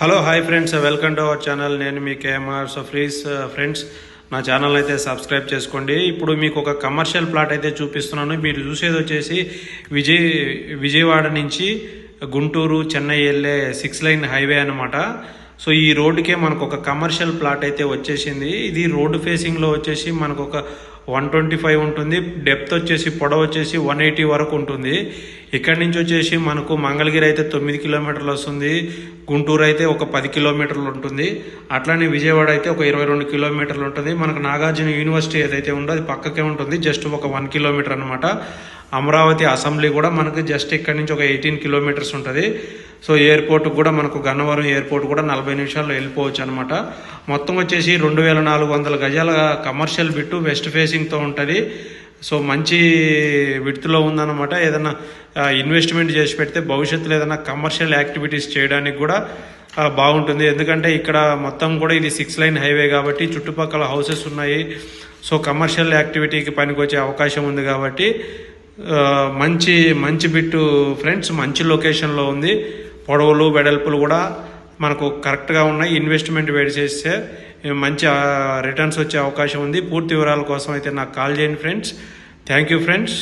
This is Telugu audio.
Hello hi friends welcome to our channel నేను మీ కేఎంఆర్ సో ఫ్రీస్ ఫ్రెండ్స్ నా ఛానల్ అయితే సబ్స్క్రైబ్ చేసుకోండి. ఇప్పుడు మీకు ఒక కమర్షియల్ ప్లాట్ అయితే చూపిస్తున్నాను. మీరు చూసేది వచ్చేసి విజయ్ విజయవాడ నుంచి గుంటూరు చెన్నై వెళ్ళే సిక్స్ లైన్ హైవే అనమాట సో ఈ రోడ్డుకే మనకు ఒక కమర్షియల్ ప్లాట్ అయితే వచ్చేసింది. ఇది రోడ్డు ఫేసింగ్లో వచ్చేసి మనకు ఒక వన్ ట్వంటీ ఫైవ్ ఉంటుంది. డెప్త్ వచ్చేసి పొడవు వచ్చేసి వన్ ఎయిటీ వరకు ఉంటుంది. ఇక్కడి నుంచి వచ్చేసి మనకు మంగళగిరి అయితే తొమ్మిది కిలోమీటర్లు వస్తుంది. గుంటూరు అయితే ఒక పది కిలోమీటర్లు ఉంటుంది. అట్లానే విజయవాడ అయితే ఒక ఇరవై రెండు కిలోమీటర్లు ఉంటుంది. మనకు నాగార్జున యూనివర్సిటీ ఏదైతే ఉందో అది పక్కకే ఉంటుంది. జస్ట్ ఒక వన్ కిలోమీటర్ అనమాట అమరావతి అసెంబ్లీ కూడా మనకు జస్ట్ ఇక్కడ నుంచి ఒక ఎయిటీన్ కిలోమీటర్స్ ఉంటుంది. సో ఎయిర్పోర్ట్ కూడా మనకు గన్నవరం ఎయిర్పోర్ట్ కూడా నలభై నిమిషాల్లో వెళ్ళిపోవచ్చు అనమాట మొత్తం వచ్చేసి రెండు వేల నాలుగు వందల గజాల కమర్షియల్ బిట్టు వెస్ట్ ఫేసింగ్తో ఉంటుంది. సో మంచి విడుతులో ఉందన్నమాట. ఏదైనా ఇన్వెస్ట్మెంట్ చేసి పెడితే భవిష్యత్తులో ఏదైనా కమర్షియల్ యాక్టివిటీస్ చేయడానికి కూడా బాగుంటుంది. ఎందుకంటే ఇక్కడ మొత్తం కూడా ఇది సిక్స్ లైన్ హైవే కాబట్టి చుట్టుపక్కల హౌసెస్ ఉన్నాయి. సో కమర్షియల్ యాక్టివిటీకి పనికొచ్చే అవకాశం ఉంది కాబట్టి మంచి మంచి బిట్టు ఫ్రెండ్స్ మంచి లొకేషన్లో ఉంది. పొడవులు వెడల్పులు కూడా మనకు కరెక్ట్గా ఉన్నాయి ఇన్వెస్ట్మెంట్ వేడి చేస్తే మంచి రిటర్న్స్ వచ్చే అవకాశం ఉంది. పూర్తి వివరాల కోసం అయితే నాకు కాల్ చేయండి ఫ్రెండ్స్. Thank you friends.